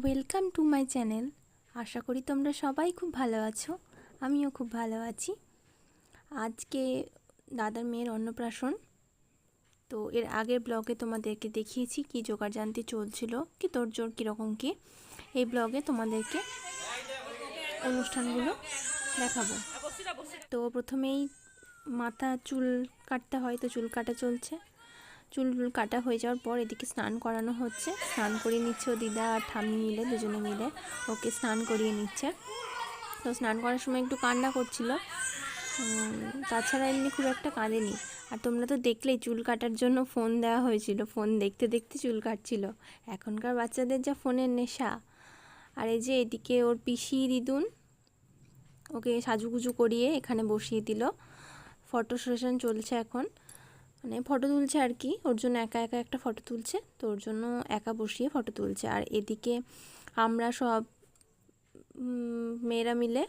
Welcome to my channel আশা করি তোমরা সবাই খুব ভালো আছো। আমিও খুব ভালো আছি। আজকে দাদার মেয়ের অন্নপ্রাশন। তো এর আগের ব্লগে তোমাদেরকে দেখিয়েছি কি জোগাড় জানতে চলছিল, কি তোর জোর কীরকম কি। এই ব্লগে তোমাদেরকে অনুষ্ঠানগুলো দেখাবো। তো প্রথমেই মাথা চুল কাটতে হয়, তো চুল কাটা চলছে। চুল টুল কাটা হয়ে যাওয়ার পর এদিকে স্নান করানো হচ্ছে। স্নান করিয়ে নিচ্ছে ও দিদা আর ঠাম্মি মিলে, দুজনে মিলে। ওকে স্নান করিয়ে নিচ্ছে। তো স্নান করার সময় একটু কান্না করছিল। তাছাড়া এমনি খুব একটা কাঁদেনি। আর তোমরা তো দেখলেই চুল কাটার জন্য ফোন দেওয়া হয়েছিল। ফোন দেখতে দেখতে চুল কাটছিল। এখনকার বাচ্চাদের যা ফোনের নেশা। আর এই যে এদিকে ওর পিসি দিদুন ওকে সাজুগুজু করিয়ে এখানে বসিয়ে দিল। ফটো সেশন চলছে এখন। মানে ফটো তুলছে আর কি ওর জন্য একা একা একটা ফটো তুলছে। তো ওর জন্য একা বসিয়ে ফটো তুলছে। আর এদিকে আমরা সব মেয়েরা মিলে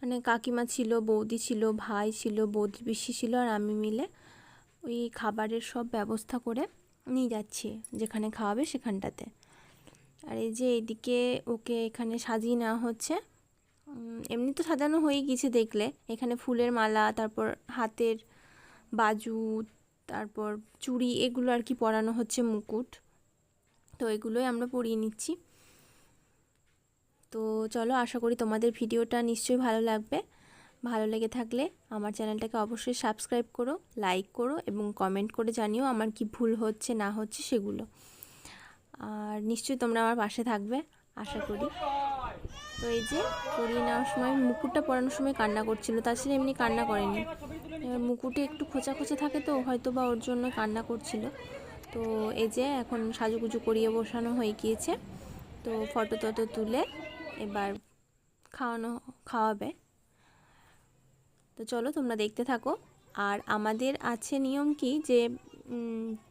মানে কাকিমা ছিল, বৌদি ছিল, ভাই ছিল, বৌদি পিসি ছিল আর আমি মিলে ওই খাবারের সব ব্যবস্থা করে নিয়ে যাচ্ছি, যেখানে খাওয়াবে সেখানটাতে। আর এই যে এদিকে ওকে এখানে সাজিয়ে নেওয়া হচ্ছে। এমনি তো সাজানো হয়ে গেছে দেখলে। এখানে ফুলের মালা, তারপর হাতের বাজু তারপর চুড়ি এগুলো আর কি পরানো হচ্ছে মুকুট। তো এগুলোই আমরা পরিয়ে নিচ্ছি। তো চলো, আশা করি তোমাদের ভিডিওটা নিশ্চয়ই ভালো লাগবে। ভালো লেগে থাকলে আমার চ্যানেলটাকে অবশ্যই সাবস্ক্রাইব করো, লাইক করো এবং কমেন্ট করে জানিও আমার কি ভুল হচ্ছে, না হচ্ছে সেগুলো। আর নিশ্চয়ই তোমরা আমার পাশে থাকবে, আশা করি। তো এই যে পরিয়ে নেওয়ার সময়, মুকুটটা পরানোর সময় কান্না করছিল তাছাড়া এমনি কান্না করেনি। এবার মুকুটে একটু খোঁচা খোঁচা থাকে তো, হয়তো বা ওর জন্য কান্না করছিল। তো এই যে এখন সাজুগুজু করিয়ে বসানো হয়ে গিয়েছে। তো ফটো টটো তুলে এবার খাওয়ানো, খাওয়াবে। তো চলো তোমরা দেখতে থাকো। আর আমাদের আছে নিয়ম কি যে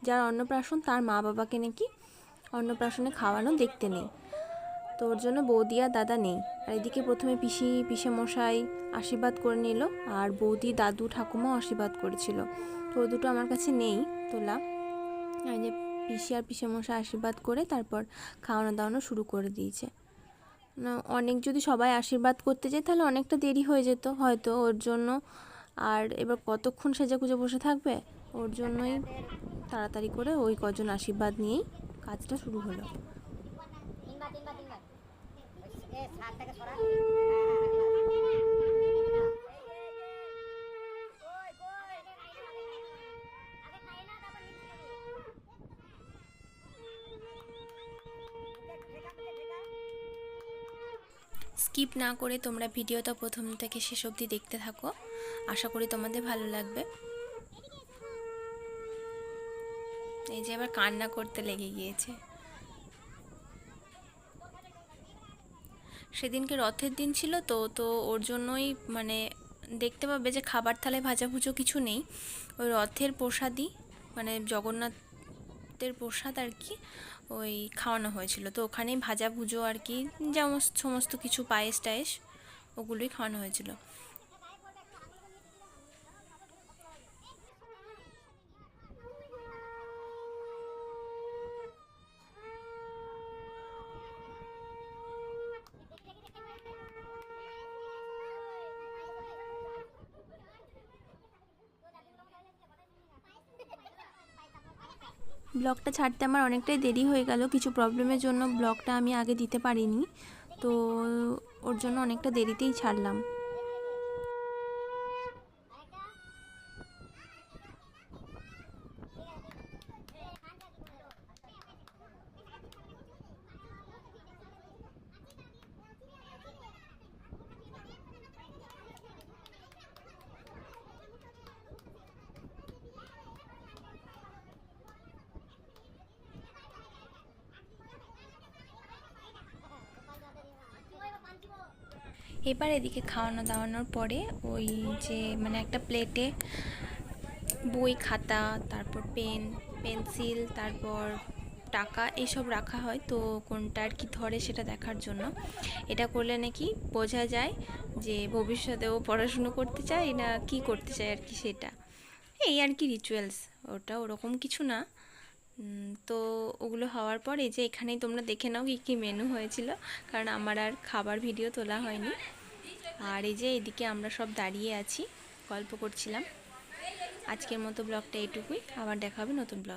যার অন্নপ্রাশন, তার মা বাবাকে নাকি অন্নপ্রাশনে খাওয়ানো দেখতে নেই। তো ওর জন্য বৌদি আর দাদা নেই। আর এদিকে প্রথমে পিসি পিসে মশাই আশীর্বাদ করে নিল আর বৌদি, দাদু, ঠাকুমাও আশীর্বাদ করেছিল। তো ও দুটো আমার কাছে নেই তোলা এই যে পিসি আর পিসে মশাই আশীর্বাদ করে তারপর খাওয়ানো দাওয়ানো শুরু করে দিয়েছে। অনেক যদি সবাই আশীর্বাদ করতে যায় তাহলে অনেকটা দেরি হয়ে যেত। হয়তো ওর জন্য আর এবার কতক্ষণ সেজে গুজে বসে থাকবে? ওর জন্যই তাড়াতাড়ি করে ওই কজন আশীর্বাদ নিয়েই কাজটা শুরু হলো। স্কিপ না করে তোমরা ভিডিওটা প্রথম থেকে শেষ অবধি দেখতে থাকো। আশা করি তোমাদের ভালো লাগবে। এই যে আবার কান্না করতে লেগে গিয়েছে। সেদিনকে রথের দিন ছিল তো তো ওর জন্যই মানে দেখতে পাবে যে খাবার থালে ভাজাভুজো কিছু নেই। ওই রথের প্রসাদই মানে জগন্নাথের প্রসাদ আর কি, ওই খাওয়ানো হয়েছিল। তো ওখানেই ভাজা ভুজো আর কি যেমন সমস্ত কিছু পায়েস টায়েস ওগুলোই খাওয়ানো হয়েছিল। ব্লগটা ছাড়তে আমার অনেকটাই দেরি হয়ে গেল। কিছু প্রবলেমের জন্য ব্লগটা আমি আগে দিতে পারিনি। তো ওর জন্য অনেকটা দেরিতেই ছাড়লাম। এবার এদিকে খাওয়ানো দাওয়ানোর পরে ওই যে মানে একটা প্লেটে বই, খাতা, তারপর পেন পেন্সিল তারপর টাকা এইসব রাখা হয়। তো কোনটা আর কি ধরে সেটা দেখার জন্য। এটা করলে নাকি বোঝা যায় যে ভবিষ্যতেও পড়াশুনো করতে চায় না কি করতে চায় আর কি সেটা। এই আর কি রিচুয়ালস ওটা ওরকম কিছু না। তো ওগুলো হওয়ার পর এই যে এখানেই তোমরা দেখে নাও কী কী মেনু হয়েছিল। কারণ আমার আর খাবার ভিডিও তোলা হয়নি। আর এই যে এদিকে আমরা সব দাঁড়িয়ে আছি। গল্প করছিলাম। আজকের মতো ব্লগটা এটুকুই। আবার দেখাবে নতুন ব্লগ।